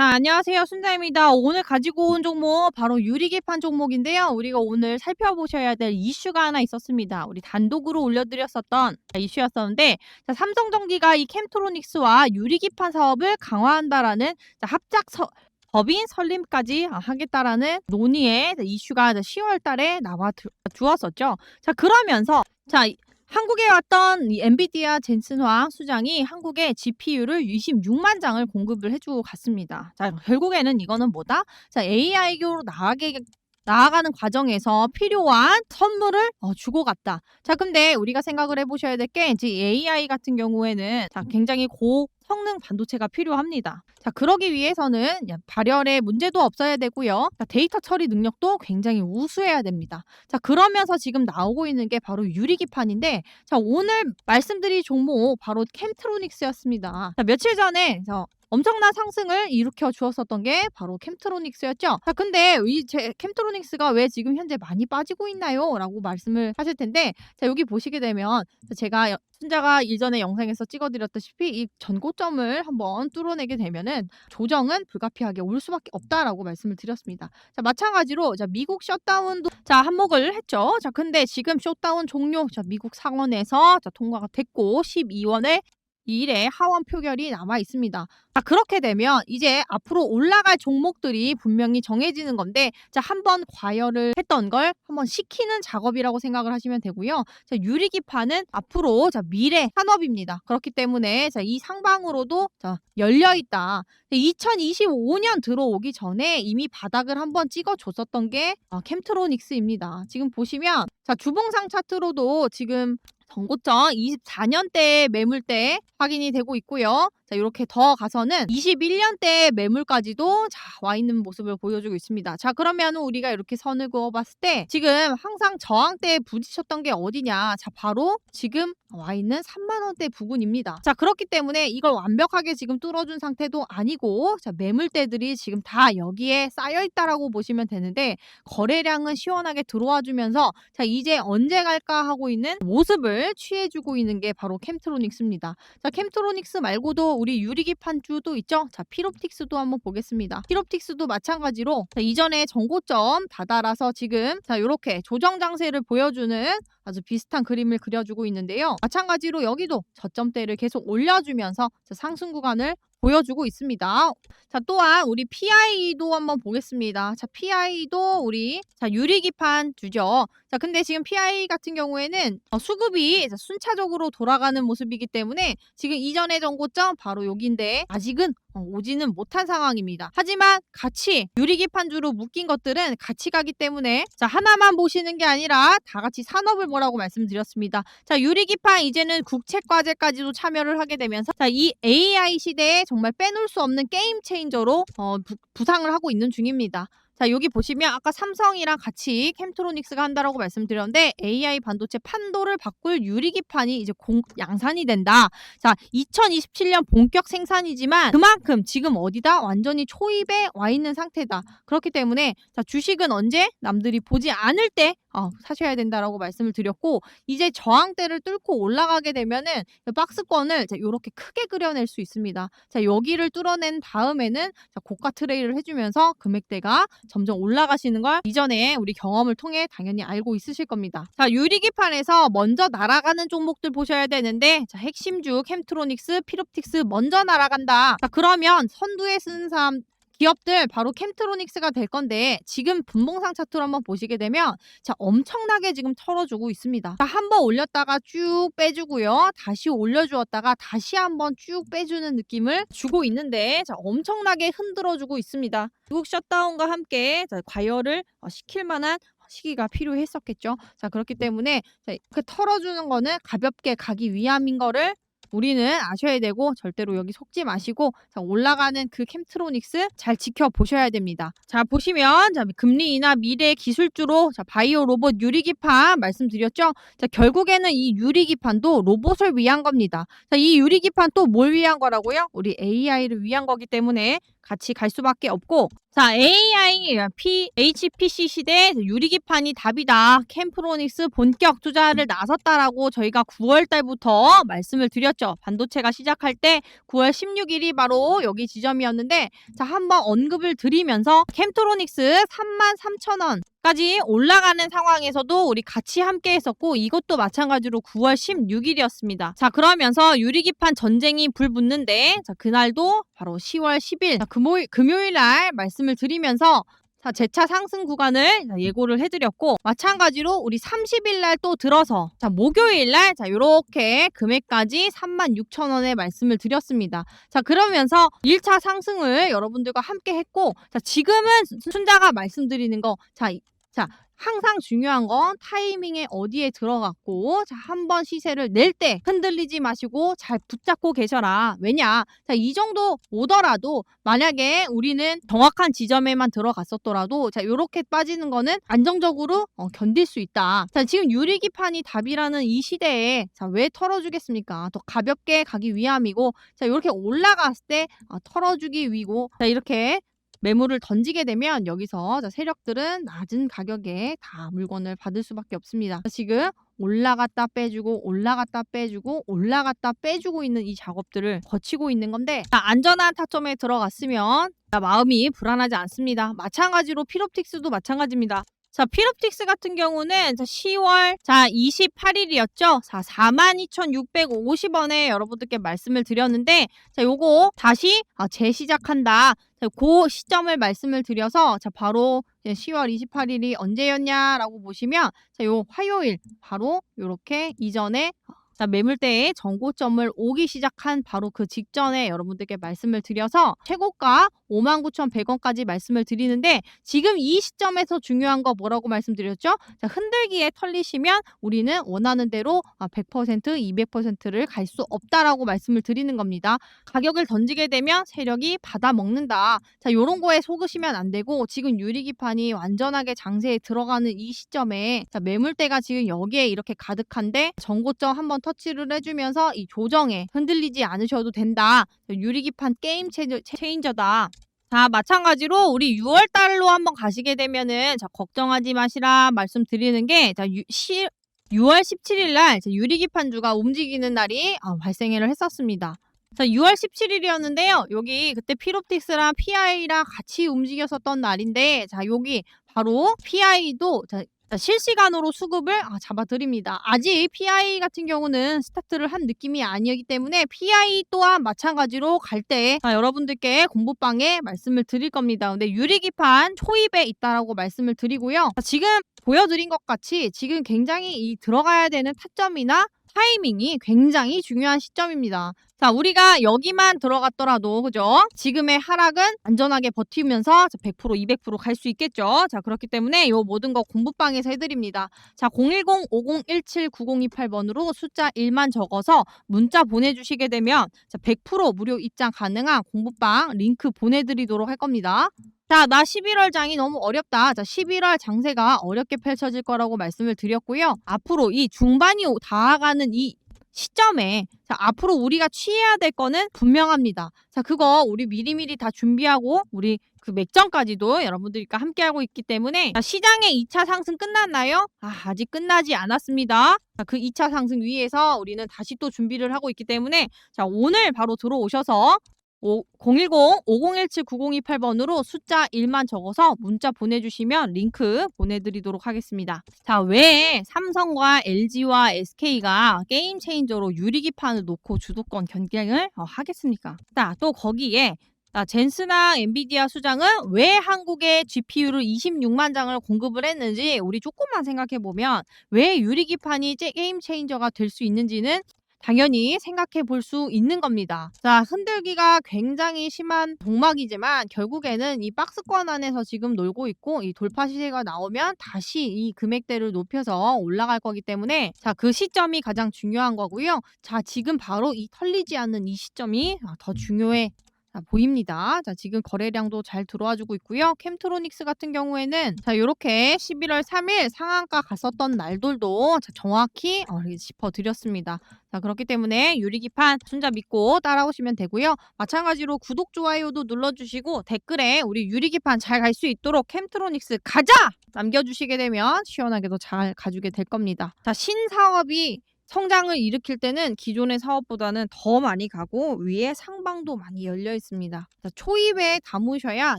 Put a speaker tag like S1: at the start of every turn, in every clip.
S1: 자, 안녕하세요. 순자입니다. 오늘 가지고 온 종목 바로 유리기판 종목인데요. 우리가 오늘 살펴보셔야 될 이슈가 하나 있었습니다. 우리 단독으로 올려드렸었던 이슈였었는데 자, 삼성전기가 이 캠트로닉스와 유리기판 사업을 강화한다라는 자, 합작 서, 법인 설립까지 하겠다라는 논의의 이슈가 10월 달에 나와 두- 주었었죠. 자, 그러면서 자, 이- 한국에 왔던 이 엔비디아 젠슨황 수장이 한국에 GPU를 26만 장을 공급을 해주고 갔습니다. 자, 결국에는 이거는 뭐다? 자, AI교로 나아가게 나아가는 과정에서 필요한 선물을 어, 주고 갔다. 자, 근데 우리가 생각을 해보셔야 될 게 이제 AI 같은 경우에는 자, 굉장히 고 성능 반도체가 필요합니다. 자, 그러기 위해서는 야, 발열에 문제도 없어야 되고요. 자, 데이터 처리 능력도 굉장히 우수해야 됩니다. 자, 그러면서 지금 나오고 있는 게 바로 유리기판인데, 자, 오늘 말씀드릴 종목 바로 캠트로닉스였습니다. 자, 며칠 전에 저 엄청난 상승을 일으켜 주었었던 게 바로 캠트로닉스였죠. 자, 근데 이 제 캠트로닉스가 왜 지금 현재 많이 빠지고 있나요? 라고 말씀을 하실 텐데, 자, 여기 보시게 되면 자, 제가 여- 순자가 일전에 영상에서 찍어드렸다시피 이 전고점을 한번 뚫어내게 되면은 조정은 불가피하게 올 수밖에 없다라고 말씀을 드렸습니다. 자, 마찬가지로 자, 미국 셧다운도 자, 한몫을 했죠. 자, 근데 지금 셧다운 종료 자, 미국 상원에서 자, 통과가 됐고 12원에 2일에 하원 표결이 남아 있습니다. 자, 그렇게 되면 이제 앞으로 올라갈 종목들이 분명히 정해지는 건데 자, 한번 과열을 했던 걸 한번 식히는 작업이라고 생각을 하시면 되고요. 자, 유리기판은 앞으로 자, 미래 산업입니다. 그렇기 때문에 자, 이 상방으로도 자, 열려 있다. 2025년 들어오기 전에 이미 바닥을 한번 찍어 줬었던 게 어, 캠트로닉스입니다. 지금 보시면 자, 주봉상 차트로도 지금 전고점 24년대 매물대 확인이 되고 있고요. 자, 이렇게 더 가서는 21년대 매물까지도 자, 와 있는 모습을 보여주고 있습니다. 자, 그러면 우리가 이렇게 선을 그어 봤을 때 지금 항상 저항대에 부딪혔던 게 어디냐? 자, 바로 지금 와 있는 3만 원대 부근입니다. 자, 그렇기 때문에 이걸 완벽하게 지금 뚫어준 상태도 아니고 자, 매물대들이 지금 다 여기에 쌓여 있다라고 보시면 되는데 거래량은 시원하게 들어와 주면서 자, 이제 언제 갈까 하고 있는 모습을 취해 주고 있는 게 바로 캠트로닉스입니다. 자, 캠트로닉스 말고도 우리 유리기판주도 있죠? 자, 피롭틱스도 한번 보겠습니다. 피롭틱스도 마찬가지로 자, 이전에 전고점 다다라서 지금 자, 이렇게 조정 장세를 보여주는 아주 비슷한 그림을 그려주고 있는데요. 마찬가지로 여기도 저점대를 계속 올려주면서 자, 상승 구간을 보여주고 있습니다. 자, 또한 우리 PI도 한번 보겠습니다. 자, PI도 우리 자, 유리기판 주죠. 자, 근데 지금 PI 같은 경우에는 어, 수급이 자, 순차적으로 돌아가는 모습이기 때문에 지금 이전의 정고점 바로 여기인데 아직은 어, 오지는 못한 상황입니다. 하지만 같이 유리기판주로 묶인 것들은 같이 가기 때문에 자 하나만 보시는 게 아니라 다 같이 산업을 보라고 말씀드렸습니다. 자 유리기판 이제는 국책과제까지도 참여를 하게 되면서 자이 AI 시대에 정말 빼놓을 수 없는 게임 체인저로 어, 부, 부상을 하고 있는 중입니다. 자 여기 보시면 아까 삼성이랑 같이 캠트로닉스가 한다라고 말씀드렸는데 AI 반도체 판도를 바꿀 유리기판이 이제 공, 양산이 된다. 자 2027년 본격 생산이지만 그만큼 지금 어디다 완전히 초입에 와 있는 상태다. 그렇기 때문에 자 주식은 언제 남들이 보지 않을 때 어, 사셔야 된다라고 말씀을 드렸고 이제 저항대를 뚫고 올라가게 되면은 이 박스권을 이렇게 크게 그려낼 수 있습니다. 자 여기를 뚫어낸 다음에는 자, 고가 트레이를 해주면서 금액대가 점점 올라가시는 걸 이전에 우리 경험을 통해 당연히 알고 있으실 겁니다. 자 유리기판에서 먼저 날아가는 종목들 보셔야 되는데 자 핵심주 캠트로닉스, 피롭틱스 먼저 날아간다. 자 그러면 선두에 쓰는 사람 기업들 바로 캠트로닉스가 될 건데 지금 분봉상 차트로 한번 보시게 되면 자 엄청나게 지금 털어주고 있습니다. 자 한번 올렸다가 쭉 빼주고요. 다시 올려주었다가 다시 한번 쭉 빼주는 느낌을 주고 있는데 자 엄청나게 흔들어주고 있습니다. 미국 셧다운과 함께 자, 과열을 어, 시킬 만한 시기가 필요했었겠죠. 자 그렇기 때문에 자, 그 털어주는 거는 가볍게 가기 위함인 거를 우리는 아셔야 되고 절대로 여기 속지 마시고 자, 올라가는 그 캠트로닉스 잘 지켜보셔야 됩니다. 자 보시면 자, 금리 인하 미래 기술주로 자, 바이오 로봇 유리기판 말씀드렸죠. 자 결국에는 이 유리기판도 로봇을 위한 겁니다. 자, 이 유리기판 또 뭘 위한 거라고요? 우리 AI를 위한 거기 때문에 같이 갈 수밖에 없고 자 AI P, HPC 시대 유리기판이 답이다 캠프로닉스 본격 투자를 나섰다라고 저희가 9월 달부터 말씀을 드렸죠 반도체가 시작할 때 9월 16일이 바로 여기 지점이었는데 자 한번 언급을 드리면서 캠트로닉스 33,000원 까지 올라가는 상황에서도 우리 같이 함께 했었고 이것도 마찬가지로 9월 16일이었습니다. 자 그러면서 유리기판 전쟁이 불붙는데 자 그날도 바로 10월 10일 자, 금요일, 금요일 날 말씀을 드리면서 자, 재차 상승 구간을 자, 예고를 해드렸고, 마찬가지로 우리 30일 날 또 들어서, 자, 목요일 날, 자, 요렇게 금액까지 36,000원에 말씀을 드렸습니다. 자, 그러면서 1차 상승을 여러분들과 함께 했고, 자, 지금은 순자가 말씀드리는 거, 자, 이- 자, 항상 중요한 건 타이밍에 어디에 들어갔고 자, 한번 시세를 낼 때 흔들리지 마시고 잘 붙잡고 계셔라. 왜냐? 자, 이 정도 오더라도 만약에 우리는 정확한 지점에만 들어갔었더라도 자, 요렇게 빠지는 거는 안정적으로 어, 견딜 수 있다. 자, 지금 유리기판이 답이라는 이 시대에 자, 왜 털어주겠습니까? 더 가볍게 가기 위함이고 자, 요렇게 올라갔을 때 어, 털어주기 위고 자, 이렇게 매물을 던지게 되면 여기서 자, 세력들은 낮은 가격에 다 물건을 받을 수밖에 없습니다. 지금 올라갔다 빼주고 올라갔다 빼주고 올라갔다 빼주고 있는 이 작업들을 거치고 있는 건데 자, 안전한 타점에 들어갔으면 자, 마음이 불안하지 않습니다. 마찬가지로 피롭틱스도 마찬가지입니다. 자, 피롭틱스 같은 경우는 자, 10월 자 28일이었죠. 자, 42,650원에 여러분들께 말씀을 드렸는데 자, 요거 다시 아, 재시작한다. 자, 그 시점을 말씀을 드려서 자, 바로 이제 10월 28일이 언제였냐라고 보시면 자, 요 화요일 바로 요렇게 이전에 자, 매물대의 전고점을 오기 시작한 바로 그 직전에 여러분들께 말씀을 드려서 최고가 59,100원까지 말씀을 드리는데 지금 이 시점에서 중요한 거 뭐라고 말씀드렸죠? 자, 흔들기에 털리시면 우리는 원하는 대로 100%, 200%를 갈 수 없다라고 말씀을 드리는 겁니다. 가격을 던지게 되면 세력이 받아 먹는다. 자, 요런 거에 속으시면 안 되고 지금 유리기판이 완전하게 장세에 들어가는 이 시점에 자, 매물대가 지금 여기에 이렇게 가득한데 전고점 한번 터 치를 해주면서 이 조정에 흔들리지 않으셔도 된다. 유리기판 게임 체인저, 체인저다. 자, 마찬가지로 우리 6월 달로 한번 가시게 되면은 자, 걱정하지 마시라 말씀드리는 게 자, 유, 시, 6월 17일 날 자, 유리기판주가 움직이는 날이 아, 발생을 했었습니다. 자, 6월 17일이었는데요. 여기 그때 피롭틱스랑 PI랑 같이 움직였었던 날인데 자, 여기 바로 PI도 자, 자, 실시간으로 수급을 아, 잡아드립니다. 아직 PI 같은 경우는 스타트를 한 느낌이 아니기 때문에 PI 또한 마찬가지로 갈 때 여러분들께 공부방에 말씀을 드릴 겁니다. 근데 유리기판 초입에 있다라고 말씀을 드리고요. 자, 지금 보여드린 것 같이 지금 굉장히 이 들어가야 되는 타점이나 타이밍이 굉장히 중요한 시점입니다. 자, 우리가 여기만 들어갔더라도, 그죠? 지금의 하락은 안전하게 버티면서 100%, 200%갈 수 있겠죠? 자, 그렇기 때문에 요 모든 거 공부방에서 해드립니다. 자, 010-5017-9028번으로 숫자 1만 적어서 문자 보내주시게 되면 자, 100% 무료 입장 가능한 공부방 링크 보내드리도록 할 겁니다. 자, 나 11월 장이 너무 어렵다. 자, 11월 장세가 어렵게 펼쳐질 거라고 말씀을 드렸고요. 앞으로 이 중반이 오- 다가가는 이 시점에 자, 앞으로 우리가 취해야 될 거는 분명합니다. 자, 그거 우리 미리미리 다 준비하고 우리 그 맥점까지도 여러분들과 함께하고 있기 때문에 자, 시장의 2차 상승 끝났나요? 아, 아직 끝나지 않았습니다. 자, 그 2차 상승 위에서 우리는 다시 또 준비를 하고 있기 때문에 자, 오늘 바로 들어오셔서 010-5017-9028번으로 숫자 1만 적어서 문자 보내주시면 링크 보내드리도록 하겠습니다. 자, 왜 삼성과 LG와 SK가 게임 체인저로 유리기판을 놓고 주도권 경쟁을 어, 하겠습니까? 자, 또 거기에 자, 젠스나 엔비디아 수장은 왜 한국에 GPU를 26만 장을 공급을 했는지 우리 조금만 생각해 보면 왜 유리기판이 제- 게임 체인저가 될 수 있는지는 당연히 생각해 볼 수 있는 겁니다. 자, 흔들기가 굉장히 심한 동막이지만 결국에는 이 박스권 안에서 지금 놀고 있고 이 돌파 시세가 나오면 다시 이 금액대를 높여서 올라갈 거기 때문에 자, 그 시점이 가장 중요한 거고요. 자, 지금 바로 이 털리지 않는 이 시점이 아, 더 중요해. 자, 보입니다. 자, 지금 거래량도 잘 들어와 주고 있고요. 캠트로닉스 같은 경우에는 자, 요렇게 11월 3일 상한가 갔었던 날들도 자, 정확히 어, 짚어 드렸습니다. 자, 그렇기 때문에 유리기판 순자 믿고 따라오시면 되고요. 마찬가지로 구독, 좋아요도 눌러 주시고 댓글에 우리 유리기판 잘 갈 수 있도록 캠트로닉스 가자! 남겨 주시게 되면 시원하게도 잘 가주게 될 겁니다. 자, 신사업이 성장을 일으킬 때는 기존의 사업보다는 더 많이 가고 위에 상방도 많이 열려 있습니다. 자, 초입에 담으셔야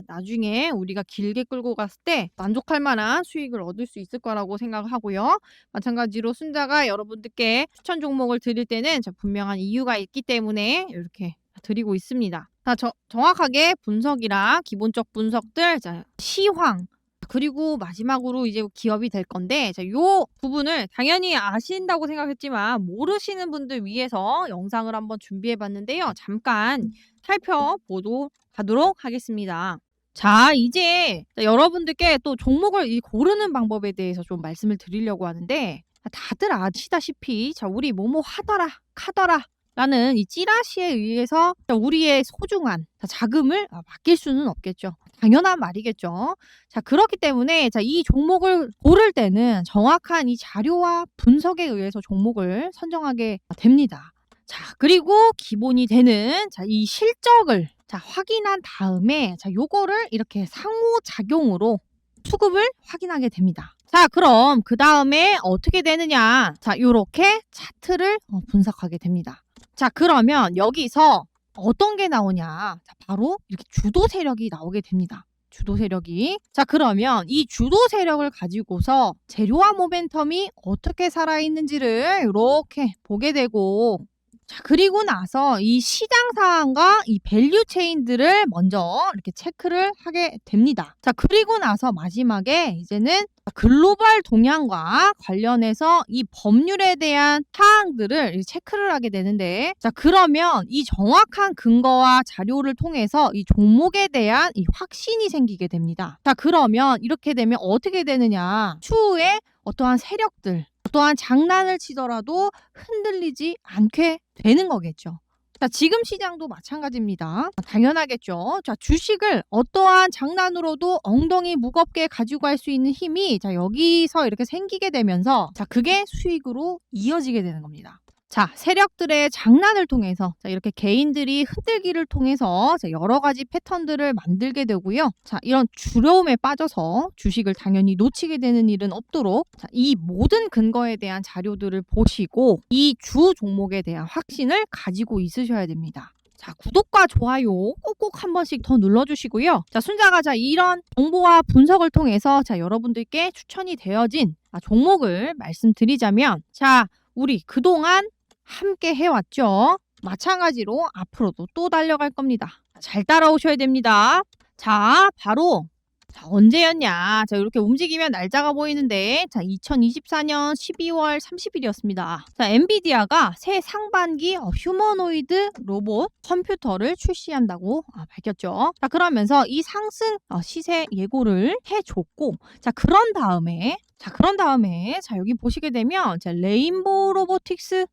S1: 나중에 우리가 길게 끌고 갔을 때 만족할 만한 수익을 얻을 수 있을 거라고 생각하고요. 마찬가지로 순자가 여러분들께 추천 종목을 드릴 때는 자, 분명한 이유가 있기 때문에 이렇게 드리고 있습니다. 자, 저, 정확하게 분석이랑 기본적 분석들, 자, 시황, 그리고 마지막으로 이제 기업이 될 건데 자, 요 부분을 당연히 아신다고 생각했지만 모르시는 분들 위해서 영상을 한번 준비해 봤는데요. 잠깐 살펴보도록 하도록 하겠습니다. 자, 이제 여러분들께 또 종목을 이 고르는 방법에 대해서 좀 말씀을 드리려고 하는데 다들 아시다시피 자, 우리 뭐뭐 하더라, 카더라 라는 이 찌라시에 의해서 우리의 소중한 자금을 아, 맡길 수는 없겠죠. 당연한 말이겠죠. 자, 그렇기 때문에 자, 이 종목을 고를 때는 정확한 이 자료와 분석에 의해서 종목을 선정하게 됩니다. 자, 그리고 기본이 되는 자, 이 실적을 자, 확인한 다음에 자, 요거를 이렇게 상호작용으로 수급을 확인하게 됩니다. 자, 그럼 그 다음에 어떻게 되느냐? 자, 요렇게 차트를 어, 분석하게 됩니다. 자, 그러면 여기서 어떤 게 나오냐? 자, 바로 이렇게 주도 세력이 나오게 됩니다. 주도 세력이. 자, 그러면 이 주도 세력을 가지고서 재료와 모멘텀이 어떻게 살아있는지를 이렇게 보게 되고, 자, 그리고 나서 이 시장 상황과 이 밸류 체인들을 먼저 이렇게 체크를 하게 됩니다. 자, 그리고 나서 마지막에 이제는 글로벌 동향과 관련해서 이 법률에 대한 사항들을 체크를 하게 되는데 자 그러면 이 정확한 근거와 자료를 통해서 이 종목에 대한 이 확신이 생기게 됩니다. 자 그러면 이렇게 되면 어떻게 되느냐 추후에 어떠한 세력들 어떠한 장난을 치더라도 흔들리지 않게 되는 거겠죠. 자, 지금 시장도 마찬가지입니다. 당연하겠죠. 자, 주식을 어떠한 장난으로도 엉덩이 무겁게 가지고 갈 수 있는 힘이 자, 여기서 이렇게 생기게 되면서 자, 그게 수익으로 이어지게 되는 겁니다. 자, 세력들의 장난을 통해서 자, 이렇게 개인들이 흔들기를 통해서 자, 여러 가지 패턴들을 만들게 되고요. 자, 이런 두려움에 빠져서 주식을 당연히 놓치게 되는 일은 없도록 자, 이 모든 근거에 대한 자료들을 보시고 이 주 종목에 대한 확신을 가지고 있으셔야 됩니다. 자, 구독과 좋아요 꼭꼭 한 번씩 더 눌러주시고요. 자, 순자가 자, 이런 정보와 분석을 통해서 자, 여러분들께 추천이 되어진 아, 종목을 말씀드리자면 자, 우리 그동안 함께 해왔죠. 마찬가지로 앞으로도 또 달려갈 겁니다. 잘 따라오셔야 됩니다. 자, 바로 자, 언제였냐? 자, 이렇게 움직이면 날짜가 보이는데, 자, 2024년 12월 30일이었습니다. 자, 엔비디아가 새 상반기 어, 휴머노이드 로봇 컴퓨터를 출시한다고 아, 밝혔죠. 자, 그러면서 이 상승 어, 시세 예고를 해줬고, 자, 그런 다음에, 자, 그런 다음에, 자, 여기 보시게 되면, 자, 레인보우 로보틱스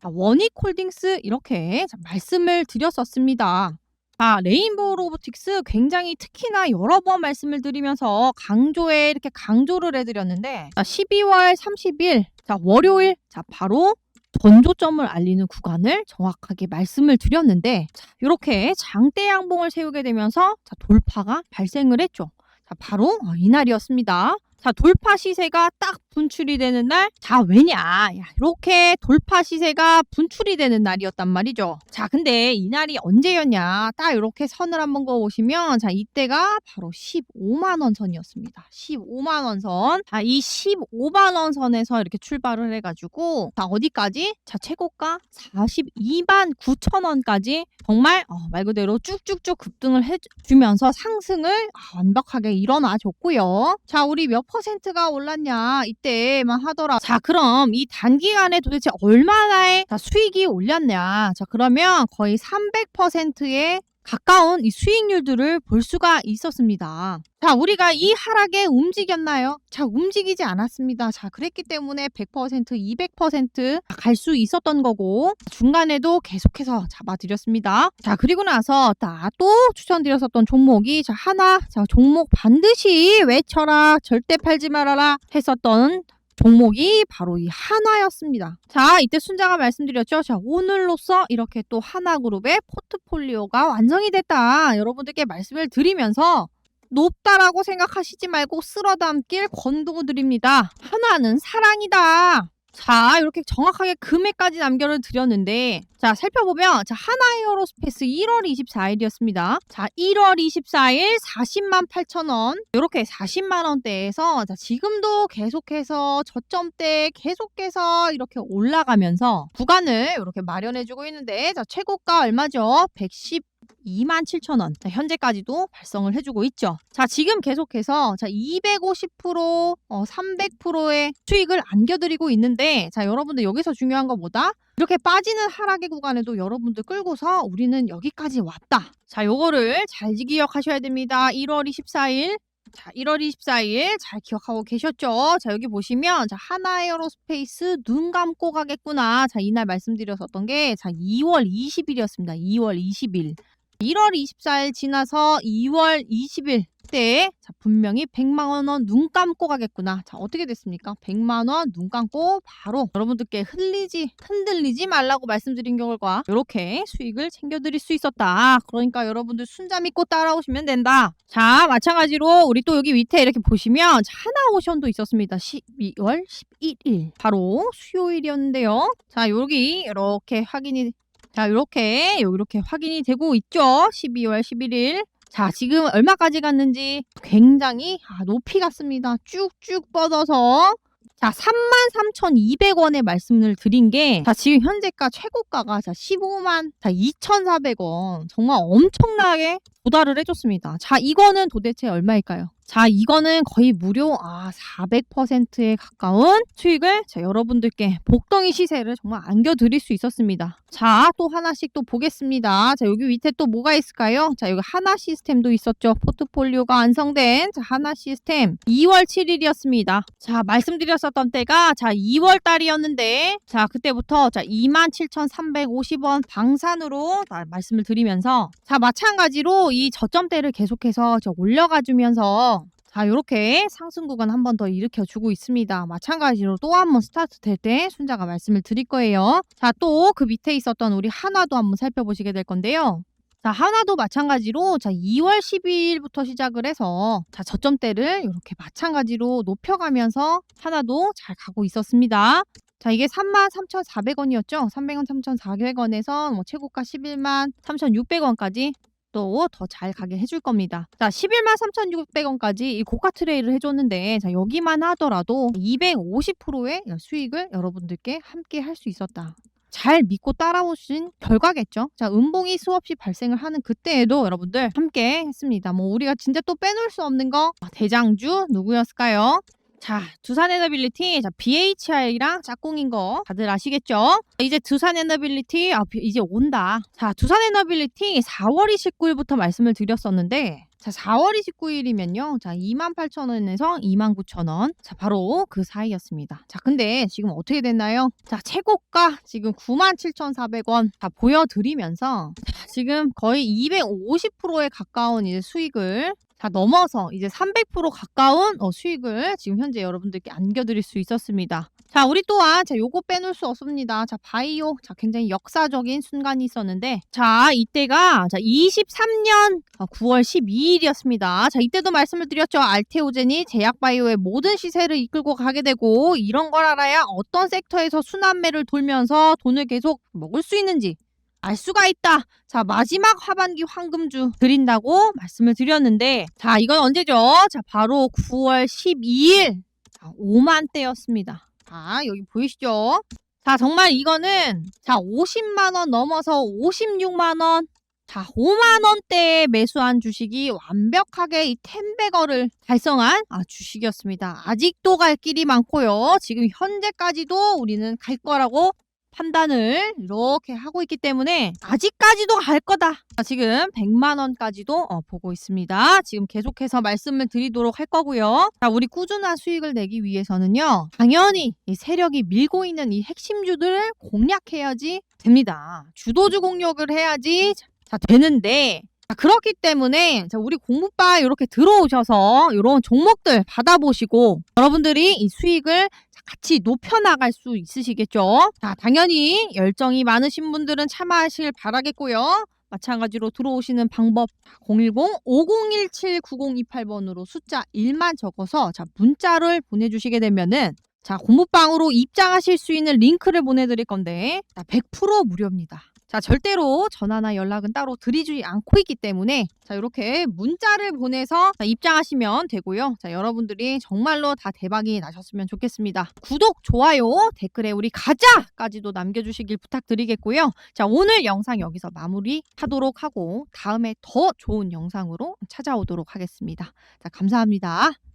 S1: 자, 원익 홀딩스 이렇게 자, 말씀을 드렸었습니다. 아, 레인보우 로보틱스 굉장히 특히나 여러 번 말씀을 드리면서 강조에 이렇게 강조를 해드렸는데 자, 12월 30일 자, 월요일 자, 바로 전조점을 알리는 구간을 정확하게 말씀을 드렸는데 자, 이렇게 장대 양봉을 세우게 되면서 자, 돌파가 발생을 했죠. 자, 바로 어, 이날이었습니다. 자, 돌파 시세가 딱 분출이 되는 날. 자, 왜냐? 야, 이렇게 돌파 시세가 분출이 되는 날이었단 말이죠. 자, 근데 이 날이 언제였냐? 딱 이렇게 선을 한번 그어 보시면 자, 이때가 바로 15만 원 선이었습니다. 15만 원 선. 자, 이 15만 원 선에서 이렇게 출발을 해 가지고 자, 어디까지? 자, 최고가 42만 9천 원까지 정말 어, 말 그대로 쭉쭉쭉 급등을 해 주면서 상승을 아, 완벽하게 일어나 줬고요. 자, 우리 몇 퍼센트가 올랐냐? 이때만 하더라. 자, 그럼 이 단기간에 도대체 얼마나의 자, 수익이 올렸냐? 자, 그러면 거의 300%의 가까운 이 수익률들을 볼 수가 있었습니다. 자, 우리가 이 하락에 움직였나요? 자, 움직이지 않았습니다. 자, 그랬기 때문에 100%, 200%갈 수 있었던 거고, 중간에도 계속해서 잡아드렸습니다. 자, 그리고 나서 다또 추천드렸었던 종목이, 자, 하나, 자, 종목 반드시 외쳐라, 절대 팔지 말아라 했었던 종목이 바로 이 한화였습니다. 자, 이때 순자가 말씀드렸죠. 자, 오늘로써 이렇게 또 하나그룹의 포트폴리오가 완성이 됐다. 여러분들께 말씀을 드리면서 높다라고 생각하시지 말고 쓸어 담길 권고드립니다. 하나는 사랑이다. 자, 이렇게 정확하게 금액까지 남겨를 드렸는데, 자, 살펴보면, 자, 하나 에어로스페이스 1월 24일이었습니다. 자, 1월 24일 40만 8천 원. 이렇게 40만 원대에서, 자, 지금도 계속해서 저점대 계속해서 이렇게 올라가면서 구간을 이렇게 마련해주고 있는데, 자, 최고가 얼마죠? 110 2만 7천 원. 자, 현재까지도 발송을 해주고 있죠. 자, 지금 계속해서 자, 250% 어, 300%의 수익을 안겨드리고 있는데, 자, 여러분들 여기서 중요한 거 뭐다? 이렇게 빠지는 하락의 구간에도 여러분들 끌고서 우리는 여기까지 왔다. 자, 요거를 잘 기억하셔야 됩니다. 1월 24일. 자, 1월 24일 잘 기억하고 계셨죠? 자, 여기 보시면 자, 하나 에어로스페이스 눈 감고 가겠구나. 자, 이날 말씀드렸었던 게 자, 2월 20일이었습니다. 2월 20일. 1월 24일 지나서 2월 20일 때 자, 분명히 100만 원 눈 감고 가겠구나. 자, 어떻게 됐습니까? 100만 원 눈 감고 바로 여러분들께 흘리지 흔들리지 말라고 말씀드린 결과 이렇게 수익을 챙겨 드릴 수 있었다. 그러니까 여러분들 순자 믿고 따라오시면 된다. 자, 마찬가지로 우리 또 여기 밑에 이렇게 보시면 자, 하나 오션도 있었습니다. 12월 11일. 바로 수요일이었는데요. 자, 여기 이렇게 확인이 자, 이렇게 이렇게 확인이 되고 있죠. 12월 11일. 자, 지금 얼마까지 갔는지 굉장히 아, 높이 갔습니다. 쭉쭉 뻗어서 자, 33,200원에 말씀을 드린 게, 자, 지금 현재가 최고가가 자, 15만, 자, 2,400원. 정말 엄청나게 도달을 해줬습니다. 자, 이거는 도대체 얼마일까요? 자, 이거는 거의 무료 아, 400%에 가까운 수익을 자, 여러분들께 복덩이 시세를 정말 안겨드릴 수 있었습니다. 자, 또 하나씩 또 보겠습니다. 자, 여기 밑에 또 뭐가 있을까요? 자, 여기 하나 시스템도 있었죠. 포트폴리오가 완성된 자, 하나 시스템 2월 7일이었습니다. 자, 말씀드렸었던 때가 자, 2월 달이었는데 자, 그때부터 자, 27,350원 방산으로 자, 말씀을 드리면서 자, 마찬가지로 이 저점대를 계속해서 저 올려가 주면서 자, 이렇게 상승 구간 한 번 더 일으켜 주고 있습니다. 마찬가지로 또 한 번 스타트 될 때 순자가 말씀을 드릴 거예요. 자, 또 그 밑에 있었던 우리 하나도 한번 살펴보시게 될 건데요. 자, 하나도 마찬가지로 자, 2월 12일부터 시작을 해서 자, 저점대를 이렇게 마찬가지로 높여가면서 하나도 잘 가고 있었습니다. 자, 이게 33,400원이었죠? 300원, 3,400원에서 뭐 최고가 11만 3,600원까지 또 더 잘 가게 해줄 겁니다. 자, 11만 3,600원까지 이 고가 트레이를 해줬는데, 자, 여기만 하더라도 250%의 수익을 여러분들께 함께 할 수 있었다. 잘 믿고 따라오신 결과겠죠. 자, 음봉이 수없이 발생을 하는 그때에도 여러분들 함께 했습니다. 뭐 우리가 진짜 또 빼놓을 수 없는 거 아, 대장주 누구였을까요? 자, 두산 에너빌리티, 자, BHI랑 짝꿍인 거 다들 아시겠죠? 이제 두산 에너빌리티, 아, 이제 온다. 자, 두산 에너빌리티 4월 29일부터 말씀을 드렸었는데, 자, 4월 29일이면요. 자, 28,000원에서 29,000원. 자, 바로 그 사이였습니다. 자, 근데 지금 어떻게 됐나요? 자, 최고가 지금 97,400원 다 보여드리면서 자, 지금 거의 250%에 가까운 이제 수익을 자, 넘어서 이제 300% 가까운 어, 수익을 지금 현재 여러분들께 안겨드릴 수 있었습니다. 자, 우리 또한 자, 요거 빼놓을 수 없습니다. 자, 바이오. 자, 굉장히 역사적인 순간이 있었는데 자, 이때가 자, 23년 9월 12일이었습니다. 자, 이때도 말씀을 드렸죠. 알테오젠이 제약바이오의 모든 시세를 이끌고 가게 되고 이런 걸 알아야 어떤 섹터에서 순환매를 돌면서 돈을 계속 먹을 수 있는지 알 수가 있다. 자, 마지막 하반기 황금주 드린다고 말씀을 드렸는데, 자, 이건 언제죠? 자, 바로 9월 12일. 자, 5만 대였습니다. 자, 여기 보이시죠? 자, 정말 이거는, 자, 50만원 넘어서 56만원. 자, 5만원대에 매수한 주식이 완벽하게 이 텐베거를 달성한 아, 주식이었습니다. 아직도 갈 길이 많고요. 지금 현재까지도 우리는 갈 거라고 판단을 이렇게 하고 있기 때문에 아직까지도 갈 거다. 자, 지금 100만 원까지도 어, 보고 있습니다. 지금 계속해서 말씀을 드리도록 할 거고요. 자, 우리 꾸준한 수익을 내기 위해서는요. 당연히 이 세력이 밀고 있는 이 핵심주들을 공략해야지 됩니다. 주도주 공략을 해야지 자, 되는데 자, 그렇기 때문에 자, 우리 공부바 이렇게 들어오셔서 이런 종목들 받아보시고 여러분들이 이 수익을 자, 같이 높여나갈 수 있으시겠죠. 자, 당연히 열정이 많으신 분들은 참아하실 바라겠고요. 마찬가지로 들어오시는 방법 010-5017-9028번으로 숫자 1만 적어서 자, 문자를 보내주시게 되면은 자, 공부방으로 입장하실 수 있는 링크를 보내드릴 건데 자, 100% 무료입니다. 자, 절대로 전화나 연락은 따로 드리지 않고 있기 때문에 자, 이렇게 문자를 보내서 자, 입장하시면 되고요. 자, 여러분들이 정말로 다 대박이 나셨으면 좋겠습니다. 구독, 좋아요, 댓글에 우리 가자까지도 남겨주시길 부탁드리겠고요. 자, 오늘 영상 여기서 마무리하도록 하고 다음에 더 좋은 영상으로 찾아오도록 하겠습니다. 자, 감사합니다.